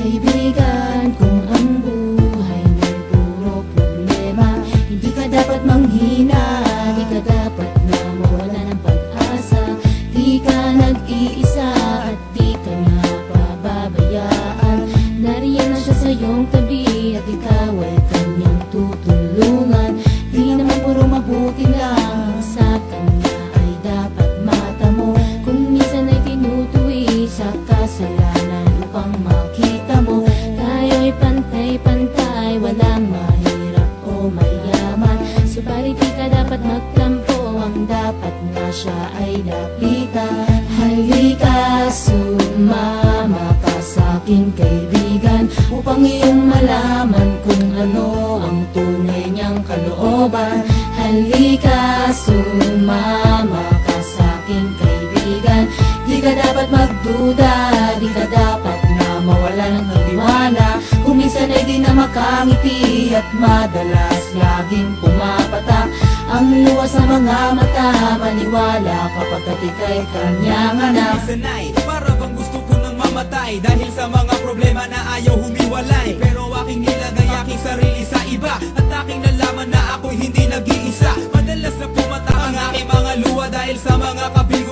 Kaibigan, kung ang buhay mo'y puro problema Hindi ka dapat manghina, di ka dapat na mawala ng pag-asa Di ka nag-iisa. O mayaman. Subalit di ka dapat magtampo Ang dapat na siya ay lapitan Halika, sumama ka sa aking kaibigan Upang iyong malaman kung ano ang tunay niyang kalooban. Halika, sumama ka sa aking kaibigan. Di ka dapat magduda, di ka dapat na mawala ng Kung minsan ay di na makangiti at madalas laging pumapatak Ang luwas sa mga mata, maniwala kapag at ika'y kanyang anak. Sanay Para bang gusto ko nang mamatay? Dahil sa mga problema na ayaw humiwalay. Pero aking nilagay aking sarili sa iba. At aking nalaman na ako'y hindi nag-iisa. Madalas na pumata ang aking mga luha Dahil sa mga kabiguan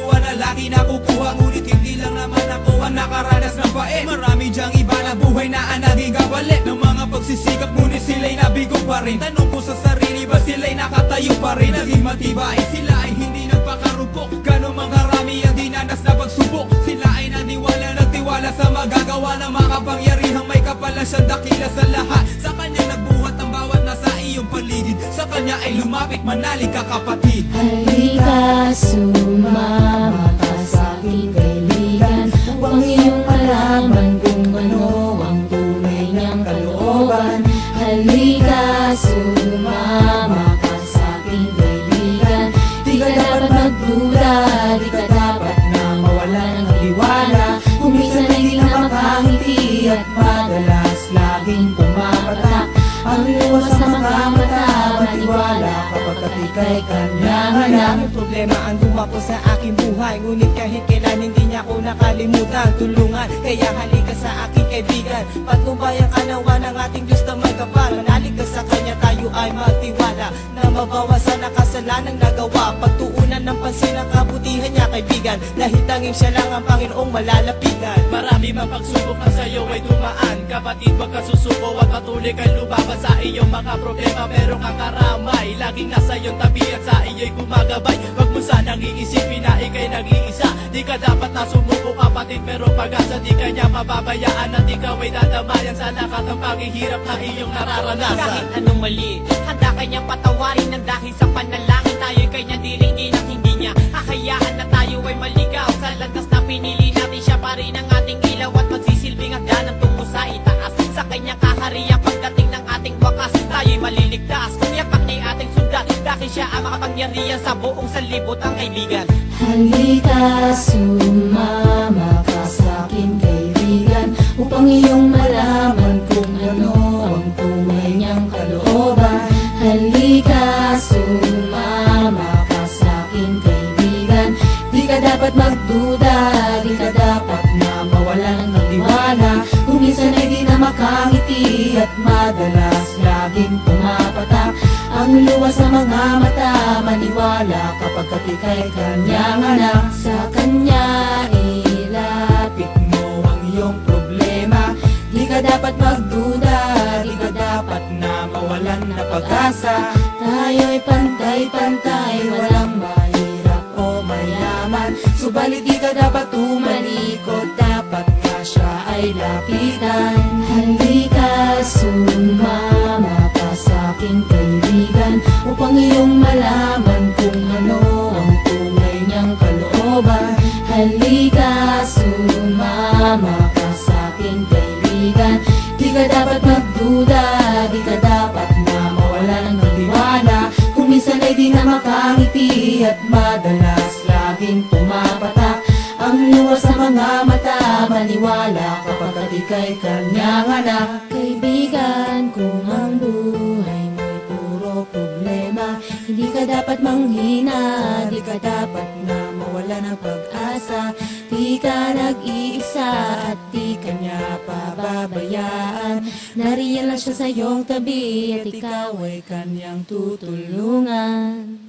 buhay na kapalit Ng mga pagsisikap ngunit sila'y nabigo pa rin. Tanong ko sa sarili ba sila'y nakatayo pa rin? Naging matibay sila ay hindi nagpakarupok Gano'ng mga karami ang dinanas na pagsubok. Sila ay naniwala nagtiwala sa magagawa ng makapangyarihang may kapalan siyang dakila sa lahat. Sa kanya nagbuhat ang bawat nasa iyong paligid. Sa kanya ay lumapit manalig ka kapatid. Halika, sumama maniwala kapag at ika'y anak Maraming problema ang dumapo sa aking buhay Ngunit kahit kailan hindi niya ako nakalimutan. Tulungan, kaya halika sa aking kaibigan. Patnubayan ka nawa ng ating Diyos na may kapal. Manalig ka sa Kanya, tayo ay magtiwala. Na mabawasan ang kasalanang nagawa. Pagtuunan ng pansin ang kabutihan niya kaibigan. Dahil tanging siya lang ang Panginoong malalapitan Marami mang pagsubok sa'yo ay dumaan. Kapatid, wag ka susuko at patuloy kang lumaban sa iyong mga problema. Meron kang karamay, laging nasa iyong tabi at sa iyo'y gumagabay. Wag mo sanang iisipin na ikay nag-iisa. Di ka dapat na sumuko kapatid Pero pag-asa di ka niya mababayaan. At ikaw ay dadamayan sa lakat ng paghihirap na iyong nararanasan. Kahit anong mali Handa kanyang patawarin ng dahil sa panalangin. Tayo'y kanyang diringin at hindi niya Kakayaan na tayo ay maligaw. Sa landas na pinili natin siya pa rin ang kanyang kahariang pagdating ng ating wakas Tayo'y maliligtas. Kung yapak ni ating sundan Dahil siya ang makapangyarihan sa buong sanlibutan kaibigan. Halika, sumama ka sa aking kaibigan Upang iyong malaman at madalas laging pumapatak. Ang luwas sa mga mata, maniwala kapag at ika'y kanyang anak. Sa kanya ilapit mo ang iyong problema. Di ka dapat magduda, di ka dapat na mawalan na pag-asa. Tayo'y pantay-pantay, walang mahirap o mayaman. Subalit di ka dapat tumalikod, dapat siya ay lapitan. Halika, sumama ka sa aking kaibigan Upang iyong malaman kung ano ang tunay niyang kalooban. Halika, sumama ka sa aking kaibigan. Di ka dapat magduda, di ka dapat na mawala ng tiwala Kung minsan ay di na makangiti at madalas laging pumapatak Ang luwas sa mga mata, maniwala kapag ika'y kanyang anak. Kaibigan, kung ang buhay mo'y puro problema Hindi ka dapat manghina, di ka dapat na mawala ng pag-asa. Di ka nag-iisa at di ka pababayaan. Nariyan lang siya sa iyong tabi at ikaw ay kanyang tutulungan